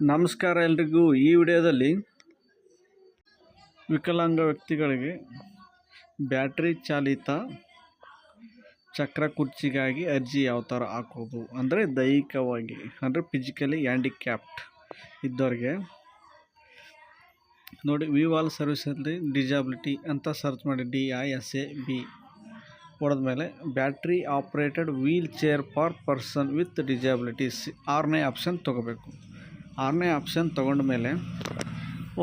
ನಮಸ್ಕಾರ ಎಲ್ರಿಗೂ. ಈ ವಿಡಿಯೋದಲ್ಲಿ ವಿಕಲಾಂಗ ವ್ಯಕ್ತಿಗಳಿಗೆ ಬ್ಯಾಟ್ರಿ ಚಾಲಿತ ಚಕ್ರ ಕುರ್ಚಿಗಾಗಿ ಅರ್ಜಿ ಯಾವ ಥರ ಹಾಕೋದು ಅಂದರೆ ದೈಹಿಕವಾಗಿ, ಅಂದರೆ ಫಿಸಿಕಲಿ ಹ್ಯಾಂಡಿಕ್ಯಾಪ್ಟ್ ಇದ್ದವ್ರಿಗೆ. ನೋಡಿ, ವಿವಾಲ್ ಸರ್ವಿಸಲ್ಲಿ ಡಿಜಾಬಿಲಿಟಿ ಅಂತ ಸರ್ಚ್ ಮಾಡಿ D I S A B ಹೊಡೆದ್ಮೇಲೆ battery operated wheelchair for person with disabilities ಆರನೇ ಆಪ್ಷನ್ ತೊಗೋಬೇಕು. ಆರನೇ ಆಪ್ಷನ್ ತೊಗೊಂಡ ಮೇಲೆ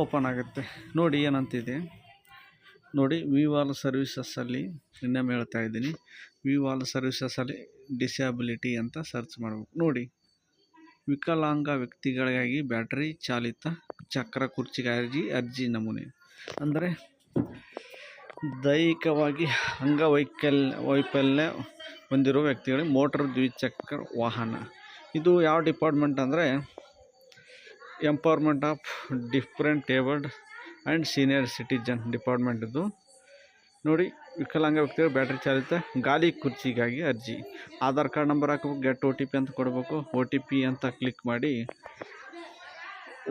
ಓಪನ್ ಆಗುತ್ತೆ. ನೋಡಿ ಏನಂತಿದೆ. ನೋಡಿ, ವಿವಾಲ್ ಸರ್ವಿಸಸ್ಸಲ್ಲಿ ನಿನ್ನೆ ಹೇಳ್ತಾ ಇದ್ದೀನಿ. ವಿವಾಲ್ ಸರ್ವಿಸಸ್ಸಲ್ಲಿ ಡಿಸ್ಯಾಬಿಲಿಟಿ ಅಂತ ಸರ್ಚ್ ಮಾಡಬೇಕು. ನೋಡಿ, ವಿಕಲಾಂಗ ವ್ಯಕ್ತಿಗಳಿಗಾಗಿ ಬ್ಯಾಟ್ರಿ ಚಾಲಿತ ಚಕ್ರ ಕುರ್ಚಿಗಾಗಿ ಅರ್ಜಿ ನಮೂನೆ. ಅಂದರೆ, ದೈಹಿಕವಾಗಿ ಅಂಗವೈಕಲ್, ವೈಫಲ್ಯ ಹೊಂದಿರುವ ವ್ಯಕ್ತಿಗಳಿಗೆ ಮೋಟರ್ ದ್ವಿಚಕ್ರ ವಾಹನ. ಇದು ಯಾವ ಡಿಪಾರ್ಟ್ಮೆಂಟ್ ಅಂದರೆ empowerment of different abled and senior citizen department ಇದು ನೋಡಿ, ವಿಕಲಾಂಗ ವ್ಯಕ್ತಿಗಳು ಬ್ಯಾಟ್ರಿ ಚಾಲಿತ ಗಾಲಿ ಕುರ್ಚಿಗಾಗಿ ಅರ್ಜಿ. ಆಧಾರ್ ಕಾರ್ಡ್ ನಂಬರ್ ಹಾಕಬೇಕು ಗೆಟ್ ಒ ಟಿ ಪಿ ಅಂತ ಕೊಡಬೇಕು ಒ ಟಿ ಪಿ ಅಂತ ಕ್ಲಿಕ್ ಮಾಡಿ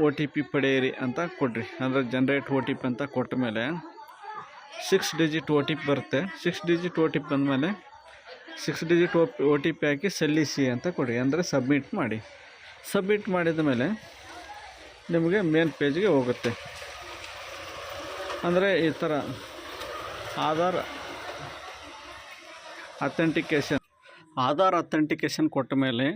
ಒ ಟಿ ಪಿ ಪಡೆಯಿರಿ ಅಂತ ಕೊಡ್ರಿ. ಅಂದರೆ ಜನ್ರೇಟ್ ಒ ಟಿ ಪಿ ಅಂತ ಕೊಟ್ಟ ಮೇಲೆ six digit O T P ಬರುತ್ತೆ. Six digit O T P ಬಂದಮೇಲೆ six digit O O T P ಹಾಕಿ ಸಲ್ಲಿಸಿ ಅಂತ ಕೊಡಿ ಅಂದರೆ ಸಬ್ಮಿಟ್ ಮಾಡಿ. ಸಬ್ಮಿಟ್ ಮಾಡಿದ ಮೇಲೆ ನಿಮಗೆ ಮೇನ್ ಪೇಜ್ಗೆ ಹೋಗುತ್ತೆ. ಅಂದರೆ ಈ ಥರ ಆಧಾರ್ ಅಥೆಂಟಿಕೇಷನ್ ಆಧಾರ್ ಅಥೆಂಟಿಕೇಷನ್ ಕೊಟ್ಟ ಮೇಲೆ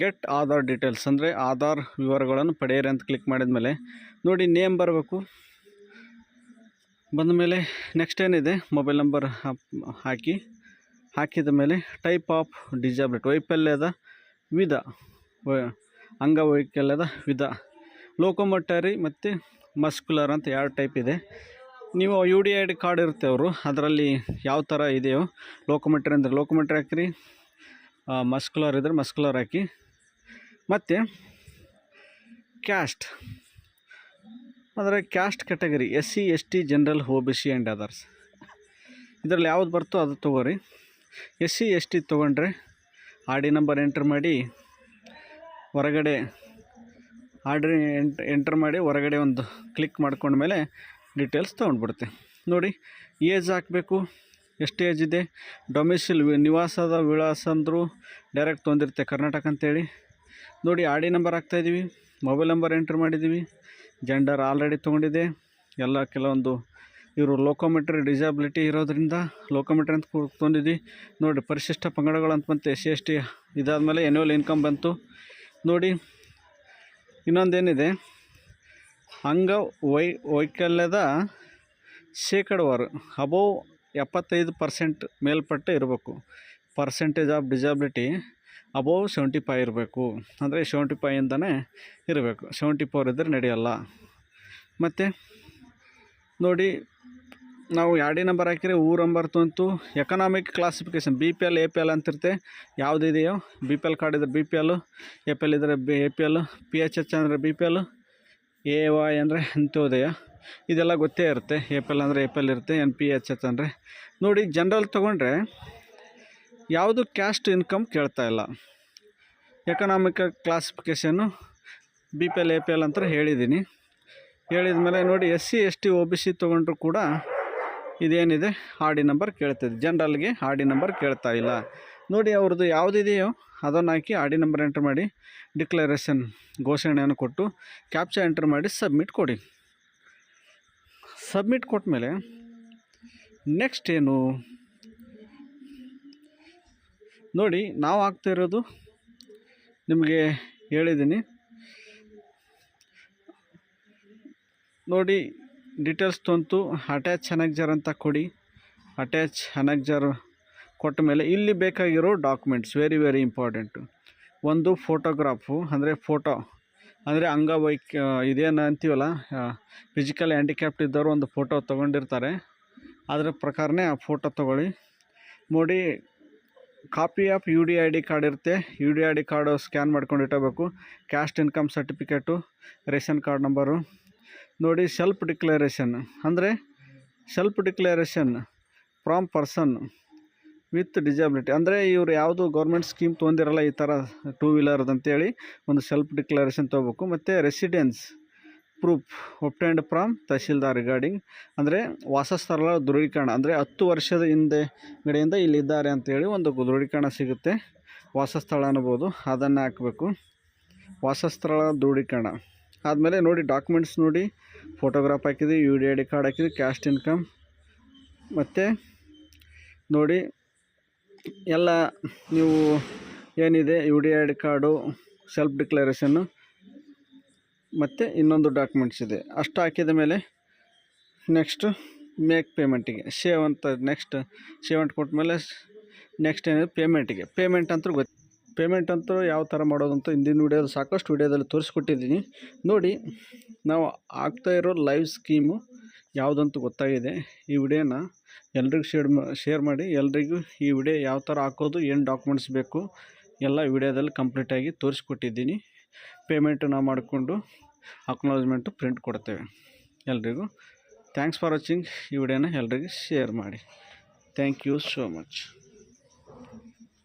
ಗೆಟ್ ಆಧಾರ್ ಡೀಟೇಲ್ಸ್ ಅಂದರೆ ಆಧಾರ್ ವಿವರಗಳನ್ನು ಪಡೆಯಿರಿ ಅಂತ ಕ್ಲಿಕ್ ಮಾಡಿದ ಮೇಲೆ ನೋಡಿ ನೇಮ್ ಬರಬೇಕು. ಬಂದ ಮೇಲೆ ನೆಕ್ಸ್ಟ್ ಏನಿದೆ? ಮೊಬೈಲ್ ನಂಬರ್ ಹಾಕಿ. ಹಾಕಿದ ಮೇಲೆ ಟೈಪ್ ಆಫ್ ಡಿಜಾಬಿಲಿಟಿ ವೈಫಲ್ಯದ ವಿಧ. ಅಂಗವೈಕಲ್ಯದ ವಿಧ. ಲೋಕೋಮೋಟರಿ ಮತ್ತು ಮಸ್ಕ್ಯುಲರ್ ಅಂತ ಎರಡು ಟೈಪ್ ಇದೆ. ನೀವು U D I D card ಇರುತ್ತೆ ಅವರು. ಅದರಲ್ಲಿ ಯಾವ ಥರ ಇದೆಯೋ ಲೋಕೋಮೆಟ್ರಿ ಅಂದರೆ ಲೋಕೋಮೆಟ್ರಿ ಹಾಕಿರಿ ಮಸ್ಕ್ಯುಲರ್ ಇದ್ದರೆ ಮಸ್ಕ್ಯುಲರ್ ಹಾಕಿ. ಮತ್ತು ಕ್ಯಾಸ್ಟ್. ಅಂದರೆ caste category, S C, S T, general, O B C and others. ಇದರಲ್ಲಿ ಯಾವ್ದು ಬರ್ತೋ ಅದು ತೊಗೋರಿ. ಎಸ್ ಸಿ, ಎಸ್ ಟಿ ತೊಗೊಂಡ್ರೆ ಆರ್ ಡಿ ನಂಬರ್ ಎಂಟ್ರ್ ಮಾಡಿ ಹೊರಗಡೆ ಆರ್ಡ್ರ್ ಎಂಟ್, ಎಂಟ್ರ್ ಮಾಡಿ ಹೊರಗಡೆ ಒಂದು ಕ್ಲಿಕ್ ಮಾಡ್ಕೊಂಡ್ಮೇಲೆ ಡೀಟೇಲ್ಸ್ ತೊಗೊಂಡ್ಬಿಡುತ್ತೆ. ನೋಡಿ, ಏಜ್ ಹಾಕಬೇಕು, ಎಷ್ಟು ಏಜ್ ಇದೆ ಡೊಮಿಸಿಲ್ ನಿವಾಸದ ವಿಳಾಸ ಅಂದರೂ ಡೈರೆಕ್ಟ್ ತೊಂದಿರುತ್ತೆ ಕರ್ನಾಟಕ ಅಂತೇಳಿ. ನೋಡಿ ಆರ್ ಡಿ ನಂಬರ್ ಹಾಕ್ತಾಯಿದ್ದೀವಿ ಮೊಬೈಲ್ ನಂಬರ್ ಎಂಟ್ರ್ ಮಾಡಿದ್ದೀವಿ ಜೆಂಡರ್ ಆಲ್ರೆಡಿ ತೊಗೊಂಡಿದೆ, ಎಲ್ಲ ಕೆಲವೊಂದು ಇವರು ಲೋಕೋಮೀಟ್ರಿ ಡಿಸಬಿಲಿಟಿ ಇರೋದ್ರಿಂದ ಲೋಕೋಮೀಟ್ರಿ ಅಂತ ತೊಗೊಂಡಿದ್ವಿ ನೋಡಿ, ಪರಿಶಿಷ್ಟ ಪಂಗಡಗಳು ಅಂತ ಬಂತು ಎಸ್ ಸಿ ಎಸ್ ಟಿ ಇದಾದಮೇಲೆ ಎನ್ಯುವಲ್ ಇನ್ಕಮ್ ಬಂತು. ನೋಡಿ, ಇನ್ನೊಂದೇನಿದೆ? ಅಂಗ ವೈ, ವೈಕಲ್ಯದ ಶೇಕಡವಾರು ಅಬೋವ್ ಎಪ್ಪತ್ತೈದು ಪರ್ಸೆಂಟ್ ಮೇಲ್ಪಟ್ಟು ಇರಬೇಕು. Percentage of disability above seventy five ಇರಬೇಕು. ಅಂದರೆ ಸೆವೆಂಟಿ ಇಂದನೇ ಇರಬೇಕು. ಸೆವೆಂಟಿ ಫೋರ್ ಇದ್ದರೆ ನಡೆಯಲ್ಲ. ಮತ್ತು ನೋಡಿ ನಾವು ಎರಡೇ ನಂಬರ್ ಹಾಕಿದರೆ ಊರು ನಂಬರ್ ತಂತು economic classification B P L A P L ಅಂತಿರುತ್ತೆ ಯಾವುದಿದೆಯೋ ಬಿ ಪಿ ಎಲ್ ಕಾರ್ಡ್ ಇದ್ರೆ B P L A P L ಇದ್ದರೆ B A P L P H H ಅಂದರೆ B P L A Y ಅಂದರೆ ಅಂತ್ಯೋದಯ ಇದೆಲ್ಲ ಗೊತ್ತೇ ಇರುತ್ತೆ. ಎ ಪಿ ಎಲ್ ಅಂದರೆ ಎ ಪಿ ಎಲ್ ಇರುತ್ತೆ ಎನ್ ಪಿ ಎಚ್ ಎಚ್ ಅಂದರೆ. ನೋಡಿ ಜನರಲ್ ತೊಗೊಂಡ್ರೆ ಯಾವುದು ಕ್ಯಾಸ್ಟ್ ಇನ್ಕಮ್ ಕೇಳ್ತಾ ಇಲ್ಲ. Economic classification B P L A P L ಅಂತ ಹೇಳಿದ್ದೀನಿ. ಹೇಳಿದ ಮೇಲೆ ನೋಡಿ S C S T O B C ತೊಗೊಂಡ್ರು ಕೂಡ ಇದೇನಿದೆ? ಆರ್ ನಂಬರ್ ಕೇಳ್ತಿದೆ. ಜನರಲ್ಗೆ ಆರ್ ನಂಬರ್ ಕೇಳ್ತಾ ಇಲ್ಲ. ನೋಡಿ ಅವ್ರದ್ದು ಯಾವುದಿದೆಯೋ ಅದನ್ನು ಹಾಕಿ ಆರ್ ಡಿ ನಂಬರ್ ಎಂಟ್ರ್ ಮಾಡಿ ಡಿಕ್ಲರೇಷನ್ ಘೋಷಣೆಯನ್ನು ಕೊಟ್ಟು ಕ್ಯಾಪ್ಚಾ ಎಂಟ್ರ್ ಮಾಡಿ ಸಬ್ಮಿಟ್ ಕೊಡಿ. ಸಬ್ಮಿಟ್ ಕೊಟ್ಮೇಲೆ ನೆಕ್ಸ್ಟ್ ಏನು? ನೋಡಿ ನಾವು ಇರೋದು ನಿಮಗೆ ಹೇಳಿದ್ದೀನಿ. ನೋಡಿ ಡೀಟೇಲ್ಸ್ ತಂತು ಅಟ್ಯಾಚ್ ಅನೆಕ್ಜರ್ ಅಂತ ಕೊಡಿ. ಅಟ್ಯಾಚ್ ಅನೆಕ್ಜರ್ ಕೊಟ್ಟ ಮೇಲೆ ಇಲ್ಲಿ ಬೇಕಾಗಿರೋ ಡಾಕ್ಯುಮೆಂಟ್ಸ್ ವೆರಿ ವೆರಿ ಇಂಪಾರ್ಟೆಂಟು ಒಂದು ಫೋಟೋಗ್ರಾಫು ಅಂದರೆ ಫೋಟೋ ಅಂದರೆ ಅಂಗವೈಕ್ ಇದೇನು ಅಂತೀವಲ್ಲ ಫಿಸಿಕಲ್ ಹ್ಯಾಂಡಿಕ್ಯಾಪ್ಟ್ ಇದ್ದವರು ಒಂದು ಫೋಟೋ ತೊಗೊಂಡಿರ್ತಾರೆ. ಅದರ ಪ್ರಕಾರನೇ ಆ ಫೋಟೋ ತೊಗೊಳ್ಳಿ. ನೋಡಿ copy of U D I D card ಇರುತ್ತೆ. U D I D card scan ಮಾಡ್ಕೊಂಡು ಇಟ್ಟಬೇಕು caste income certificate ration card number ನೋಡಿ ಸೆಲ್ಫ್ ಡಿಕ್ಲರೇಷನ್ ಅಂದರೆ self declaration from person with disability ಅಂದರೆ ಇವರು ಯಾವುದು ಗೌರ್ಮೆಂಟ್ ಸ್ಕೀಮ್ ತೊಗೊಂಡಿರಲ್ಲ ಈ ಥರ ಟೂ ವೀಲರ್ದು ಅಂತೇಳಿ ಒಂದು ಸೆಲ್ಫ್ ಡಿಕ್ಲರೇಷನ್ ತೊಗೋಬೇಕು. ಮತ್ತು residence proof obtained from tahsildar regarding ಅಂದರೆ ವಾಸಸ್ಥಳ ದೃಢೀಕರಣ ಅಂದರೆ ಹತ್ತು ವರ್ಷದ ಹಿಂದೆ ಗಡೆಯಿಂದ ಇಲ್ಲಿದ್ದಾರೆ ಅಂತೇಳಿ ಒಂದು ದೃಢೀಕರಣ ಸಿಗುತ್ತೆ. ವಾಸಸ್ಥಳ ಅನ್ಬೋದು, ಅದನ್ನು ಹಾಕಬೇಕು. ವಾಸಸ್ಥಳ ದೃಢೀಕರಣ ಆದಮೇಲೆ ನೋಡಿ ಡಾಕ್ಯುಮೆಂಟ್ಸ್ ನೋಡಿ. ಫೋಟೋಗ್ರಾಫ್ ಹಾಕಿದ್ವಿ U D I D card ಹಾಕಿದ್ವಿ ಕ್ಯಾಸ್ಟ್ ಇನ್ಕಮ್ ಮತ್ತು ನೋಡಿ, ಎಲ್ಲ ನೀವು ಏನಿದೆ U D I D card self ಡಿಕ್ಲರೇಷನ್ನು ಮತ್ತು ಇನ್ನೊಂದು ಡಾಕ್ಯುಮೆಂಟ್ಸ್ ಇದೆ. ಅಷ್ಟು ಹಾಕಿದ ಮೇಲೆ ನೆಕ್ಸ್ಟು ಮೇಕ್ ಪೇಮೆಂಟಿಗೆ ಸೇವ್ ಅಂತ ನೆಕ್ಸ್ಟ್ ಸೇವ್ ಅಂತ ಕೊಟ್ಮೇಲೆ ನೆಕ್ಸ್ಟ್ ಏನಿದೆ ಪೇಮೆಂಟಿಗೆ ಪೇಮೆಂಟ್ ಅಂತೂ ಗೊತ್ತು ಪೇಮೆಂಟ್ ಅಂತೂ ಯಾವ ಥರ ಮಾಡೋದು ಅಂತ ಹಿಂದಿನ ವೀಡಿಯೋದಲ್ಲಿ ಸಾಕಷ್ಟು ವೀಡಿಯೋದಲ್ಲಿ ತೋರಿಸ್ಕೊಟ್ಟಿದ್ದೀನಿ. ನೋಡಿ, ನಾವು ಆಗ್ತಾ ಇರೋ ಲೈವ್ ಸ್ಕೀಮು ಯಾವುದಂತೂ ಗೊತ್ತಾಗಿದೆ. ಈ ವಿಡಿಯೋನ ಎಲ್ರಿಗೂ ಶೇರ್ ಶೇರ್ ಮಾಡಿ, ಎಲ್ರಿಗೂ ಈ ವಿಡಿಯೋ ಯಾವ ಥರ ಹಾಕೋದು, ಏನು ಡಾಕ್ಯುಮೆಂಟ್ಸ್ ಬೇಕು, ಎಲ್ಲ ವಿಡಿಯೋದಲ್ಲಿ ಕಂಪ್ಲೀಟಾಗಿ ತೋರಿಸ್ಕೊಟ್ಟಿದ್ದೀನಿ. ಪೇಮೆಂಟ್ ನಾವು ಮಾಡಿಕೊಂಡು ಅಕ್ನಾಲಜ್ಮೆಂಟು ಪ್ರಿಂಟ್ ಕೊಡ್ತೇವೆ. ಎಲ್ರಿಗೂ ಥ್ಯಾಂಕ್ಸ್ ಫಾರ್ ವಾಚಿಂಗ್. ಈ ವಿಡಿಯೋನ ಎಲ್ರಿಗೂ ಶೇರ್ ಮಾಡಿ. Thank you so much.